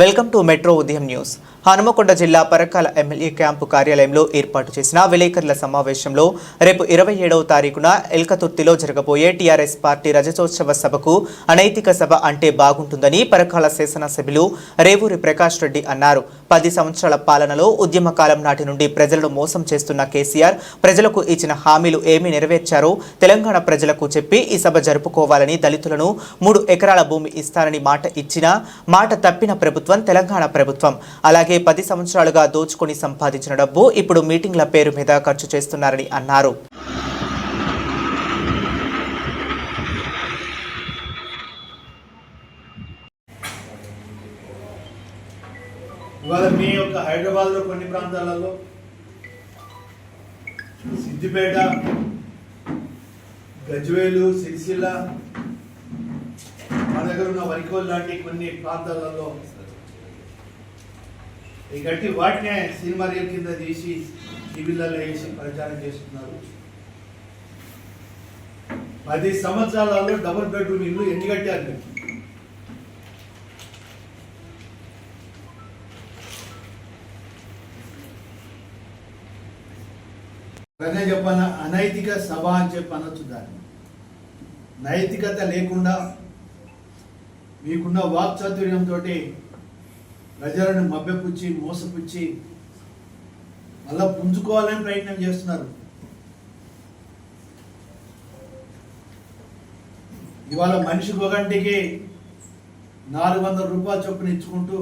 Welcome to metro Udayam news. Hanumakonda జిల్లా Parakala MLA camp కార్యాలయంలో ఏర్పాటు చేసిన విలేకరుల సమావేశంలో రేపు ఇరవై ఏడవ తారీఖున ఎల్కతుర్తిలో జరగబోయే టీఆర్ఎస్ పార్టీ రజతోత్సవ సభకు అనైతిక సభ అంటే బాగుంటుందని పరకాల శాసనసభ్యులు రేవూరి ప్రకాష్ రెడ్డి అన్నారు. పది సంవత్సరాల పాలనలో ఉద్యమకాలం నాటి నుండి ప్రజలను మోసం చేస్తున్న కేసీఆర్ ప్రజలకు ఇచ్చిన హామీలు ఏమి నెరవేర్చారో తెలంగాణ ప్రజలకు చెప్పి ఈ సభ జరుపుకోవాలని దళితులను మూడు ఎకరాల భూమి ఇస్తానని మాట ఇచ్చినా మాట తప్పిన ప్రభుత్వం తెలంగాణ ప్రభుత్వం. అలాగే పది సంవత్సరాలుగా దోచుకొని సంపాదించిన డబ్బు ఇప్పుడు మీటింగ్ల పేరు మీద ఖర్చు చేస్తున్నారని అన్నారు. ఇవాళ మీ యొక్క హైదరాబాద్లో కొన్ని ప్రాంతాలలో సిద్దిపేట గజ్వేలు సిరిసిల్ల మన దగ్గర ఉన్న వరికోల్ లాంటి కొన్ని ప్రాంతాలలో ఈ గట్టి వాటినే సినిమా రీల్ కింద తీసి టీవీలలో వేసి ప్రచారం చేస్తున్నారు. పది సంవత్సరాలలో డబుల్ బెడ్రూమ్ ఇల్లు ఎన్ని కట్టారు మీరు? అదే చెప్పన? అనైతిక సభ అని చెప్పి అనొచ్చు దాన్ని నైతికత లేకుండా మీకున్న వాక్చాతుర్యంతో ప్రజలను మభ్యపుచ్చి మోసపుచ్చి మళ్ళా పుంజుకోవాలని ప్రయత్నం చేస్తున్నారు. ఇవాళ మనిషికి ఒకటికి నాలుగు వందల రూపాయల చొప్పున ఇచ్చుకుంటూ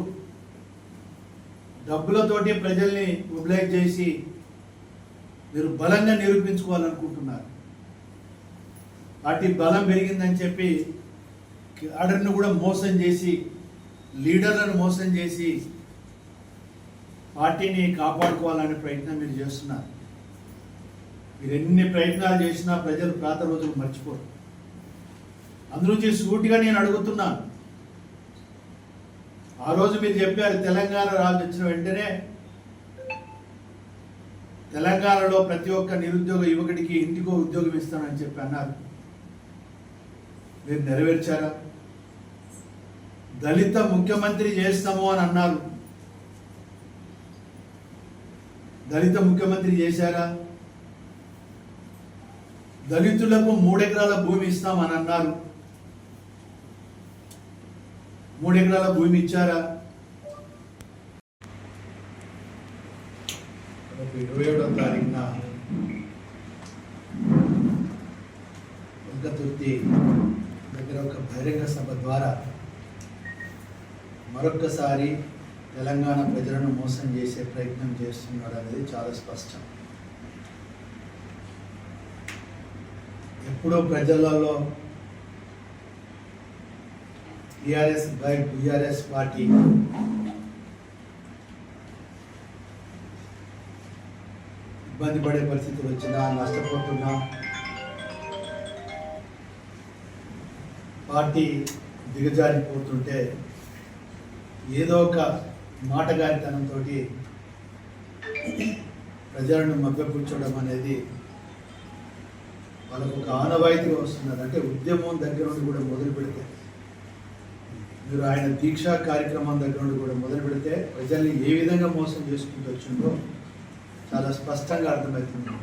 డబ్బులతోటి ప్రజల్ని మొబిలైజ్ చేసి మీరు బలంగా నిరూపించుకోవాలనుకుంటున్నారు. పార్టీ బలం పెరిగిందని చెప్పి క్యాడర్ను కూడా మోసం చేసి లీడర్లను మోసం చేసి పార్టీని కాపాడుకోవాలనే ప్రయత్నం మీరు చేస్తున్నారు. మీరు ఎన్ని ప్రయత్నాలు చేసినా ప్రజలు ప్రాత రోజులు మర్చిపోరు. అందులోంచి సూటిగా నేను అడుగుతున్నాను. ఆ రోజు మీరు చెప్పారు తెలంగాణ రాజు వచ్చిన వెంటనే తెలంగాణలో ప్రతి ఒక్క నిరుద్యోగ యువకుడికి ఇంటికో ఉద్యోగం ఇస్తానని చెప్పి అన్నారు. మీరు నెరవేర్చారా? దళిత ముఖ్యమంత్రి చేస్తాము అని అన్నారు. దళిత ముఖ్యమంత్రి చేశారా? దళితులకు మూడెకరాల భూమి ఇస్తామని అన్నారు. మూడెకరాల భూమి ఇచ్చారా? ఇరవై ఏడవ తారీఖున వెంకతుర్తి దగ్గర ఒక బహిరంగ సభ ద్వారా మరొక్కసారి తెలంగాణ ప్రజలను మోసం చేసే ప్రయత్నం చేస్తున్నాడు అనేది చాలా స్పష్టం. ఎప్పుడో ప్రజలలో టిఆర్ఎస్ బై బిఆర్ఎస్ పార్టీ ఇబ్బంది పడే పరిస్థితి వచ్చినా నష్టపోతున్నా పార్టీ దిగజారిపోతుంటే ఏదో ఒక మాటగారితనంతో ప్రజలను మభ్యపుచ్చడం అనేది వాళ్ళకు ఒక ఆనవాయితీగా వస్తున్నది. అంటే ఉద్యమం దగ్గర నుండి కూడా మొదలు పెడితే మీరు ఆయన దీక్షా కార్యక్రమం దగ్గర నుండి కూడా మొదలు పెడితే ప్రజల్ని ఏ విధంగా మోసం చేసుకుంటూ వచ్చిందో చాలా స్పష్టంగా అర్థమవుతుంది.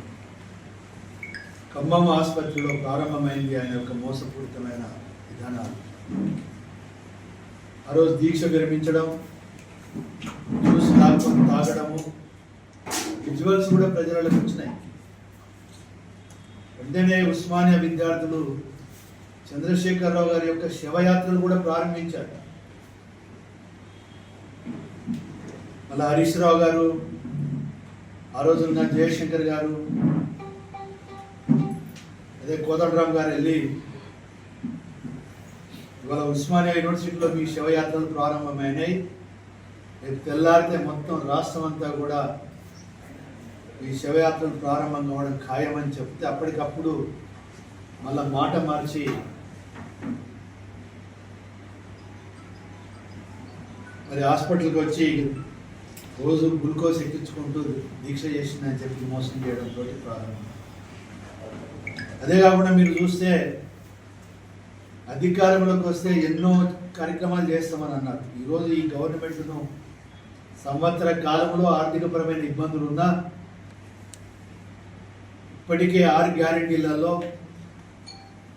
ఖమ్మం ఆసుపత్రిలో ప్రారంభమైంది ఆయన యొక్క మోసపూరితమైన విధానాలు. ఆ రోజు దీక్ష విరమించడం జ్యూస్ తాగడం తాగడము విజువల్స్ కూడా ప్రజలకు వచ్చినాయి. వెంటనే ఉస్మానియా విద్యార్థులు చంద్రశేఖరరావు గారి యొక్క శవయాత్రలు కూడా ప్రారంభించారు. అలా హరీష్ రావు గారు ఆ రోజున జయశంకర్ గారు అదే కోదండరామ్ గారు వెళ్ళి ఇవాళ ఉస్మానియా యూనివర్సిటీలో మీ శవయాత్రలు ప్రారంభమైనాయి. రేపు తెల్లారితే మొత్తం రాష్ట్రం అంతా కూడా ఈ శవయాత్రలు ప్రారంభం కావడం ఖాయమని చెప్తే అప్పటికప్పుడు మళ్ళా మాట మార్చి మరి హాస్పిటల్కి వచ్చి రోజు గ్లూకోజ్ ఎక్కించుకుంటూ దీక్ష చేసిందని చెప్పి మోసం చేయడంతో ప్రారంభం. అదే కాకుండా మీరు చూస్తే అధికారంలోకి వస్తే ఎన్నో కార్యక్రమాలు చేస్తామని అన్నారు. ఈరోజు ఈ గవర్నమెంట్ను సంవత్సర కాలంలో ఆర్థికపరమైన ఇబ్బందులు ఉన్నా ఇప్పటికే ఆరు గ్యారంటీలలో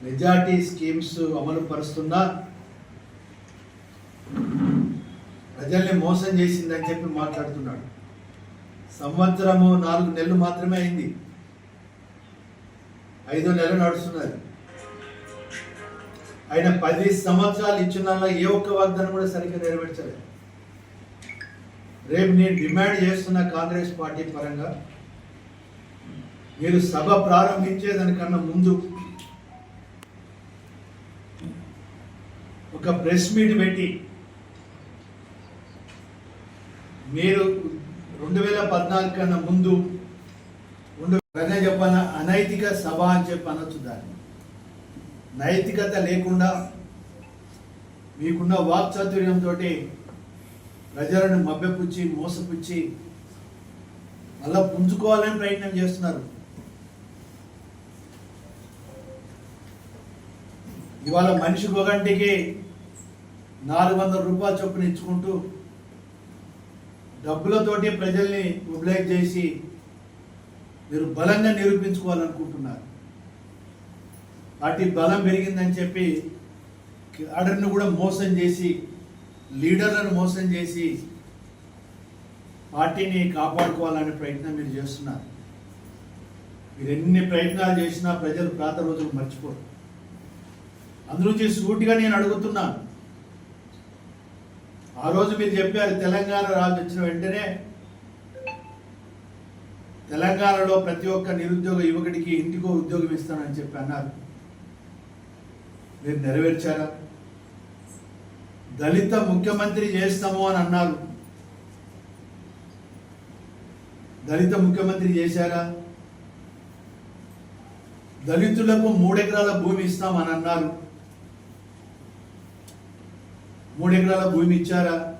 మెజార్టీ స్కీమ్స్ అమలు పరుస్తున్నా ప్రజల్ని మోసం చేసిందని చెప్పి మాట్లాడుతున్నాడు. సంవత్సరము నాలుగు నెలలు మాత్రమే అయింది. ఐదో నెల నడుస్తున్నది. ఆయన పది సంవత్సరాలు ఇచ్చిన ఏ ఒక్క వాగ్దానం కూడా సరిగ్గా నెరవేర్చలేదు. రేపు నేను డిమాండ్ చేస్తున్న కాంగ్రెస్ పార్టీ పరంగా మీరు సభ ప్రారంభించేదానికన్నా ముందు ఒక ప్రెస్ మీట్ పెట్టి మీరు రెండు వేల పద్నాలుగు కన్నా ముందు రెండు చెప్పాల అనైతిక సభ అని చెప్పి అనొచ్చు దాన్ని. నైతికత లేకుండా మీకున్న వాక్చాతుర్యంతో ప్రజలను మభ్యపుచ్చి మోసపుచ్చి మళ్ళా పుంజుకోవాలని ప్రయత్నం చేస్తున్నారు. ఇవాళ మనిషి ఒకటికి నాలుగు వందల రూపాయలు చొప్పున ఇచ్చుకుంటూ డబ్బులతోటి ప్రజల్ని మొబిలైజ్ చేసి మీరు బలంగా నిరూపించుకోవాలనుకుంటున్నారు. పార్టీ బలం పెరిగిందని చెప్పి క్యాడర్ను కూడా మోసం చేసి లీడర్లను మోసం చేసి పార్టీని కాపాడుకోవాలనే ప్రయత్నం మీరు చేస్తున్నారు. మీరు ఎన్ని ప్రయత్నాలు చేసినా ప్రజలు ప్రాత రోజులు మర్చిపోరు. అందులోంచి సూటిగా నేను అడుగుతున్నాను ఆ రోజు మీరు చెప్పారు తెలంగాణ రాజు వచ్చిన వెంటనే తెలంగాణలో ప్రతి ఒక్క నిరుద్యోగ యువకుడికి ఇంటికో ఉద్యోగం ఇస్తానని చెప్పి అన్నారు. మీరు నెరవేర్చారా దళిత ముఖ్యమంత్రి చేస్తాము అని అన్నారు. దళిత ముఖ్యమంత్రి చేశారా? దళితులకు మూడెకరాల భూమి ఇస్తామని అన్నారు. మూడెకరాల భూమి ఇచ్చారా?